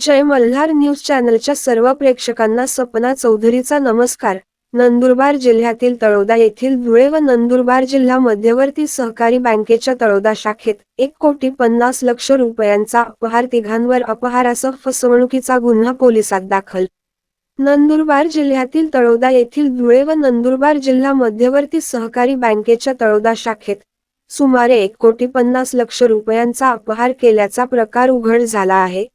जय Malhar news चॅनलच्या सर्व प्रेक्षकांना सपना चौधरीचा नमस्कार. नंदुरबार जिल्ह्यातील तळोदा येथील धुळे व नंदुरबार जिल्हा मध्यवर्ती सहकारी बँकेच्या तळोदा शाखेत एक कोटी पन्नास लक्ष रुपयांचा अपहार तिघांवर अपहारासह फसवणुकीचा गुन्हा पोलिसात दाखल. नंदुरबार जिल्ह्यातील तळोदा येथील धुळे व नंदुरबार जिल्हा मध्यवर्ती सहकारी बँकेच्या तळोदा शाखेत सुमारे एक कोटी पन्नास लक्ष रुपयांचा अपहार केल्याचा प्रकार उघड झाला आहे.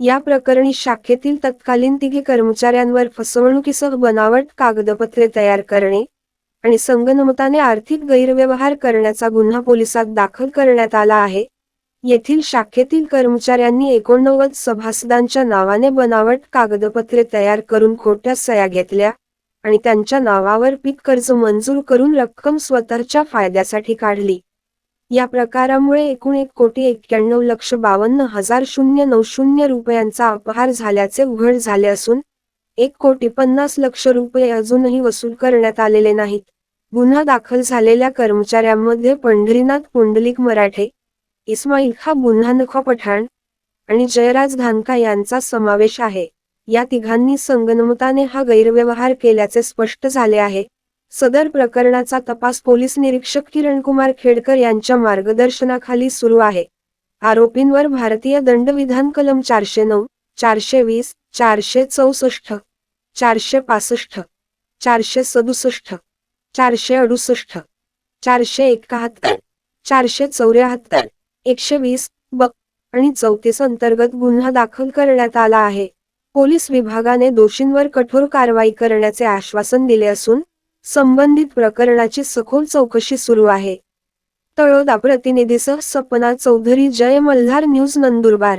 या प्रकरणी शाखेतील तत्कालीन तिघे कर्मचाऱ्यांवर फसवणुकीसह बनावट कागदपत्रे तयार करणे आणि संगनमताने आर्थिक गैरव्यवहार करण्याचा गुन्हा पोलिसात दाखल करण्यात आला आहे. येथील शाखेतील कर्मचाऱ्यांनी एकोणनव्वद सभासदांच्या नावाने बनावट कागदपत्रे तयार करून खोट्या सया घेतल्या आणि त्यांच्या नावावर पीक कर्ज मंजूर करून रक्कम स्वतःच्या फायद्यासाठी काढली. या प्रकारामुळे एकूण एक कोटी एक्क्याण्णव लक्ष बावन्न हजार शून्य नऊ शून्य रुपयांचा अपहार झाल्याचे उघड झाले असून एक कोटी पन्नास लक्ष रुपये अजूनही वसूल करण्यात आलेले नाहीत. गुन्हा दाखल झालेल्या कर्मचाऱ्यांमध्ये पंढरीनाथ पुंडलिक मराठे इस्माईल खा बुन्हानखा पठाण आणि जयराज धानका यांचा समावेश आहे. या तिघांनी संगनमताने हा गैरव्यवहार केल्याचे स्पष्ट झाले आहे. सदर प्रकरणाचा तपास पोलीस निरीक्षक किरण कुमार खेडकर यांच्या मार्गदर्शनाखाली सुरू आहे. आरोपींवर भारतीय दंडविधान कलम चारशे नऊ चारशे वीस चारशे चौसष्ट चारशे पासष्ट चारशे सदुसष्ट चारशे अडुसष्ट चारशे एकाहत्तर चारशे चौऱ्याहत्तर एकशे वीस ब आणि चौतीस अंतर्गत गुन्हा दाखल करण्यात आला आहे. पोलीस विभागाने दोषींवर कठोर कारवाई करण्याचे आश्वासन दिले असून संबंधित प्रकरणाची सखोल चौकशी सुरू आहे. तळोदा प्रतिनिधीसह सपना चौधरी जय मल्हार न्यूज नंदुरबार.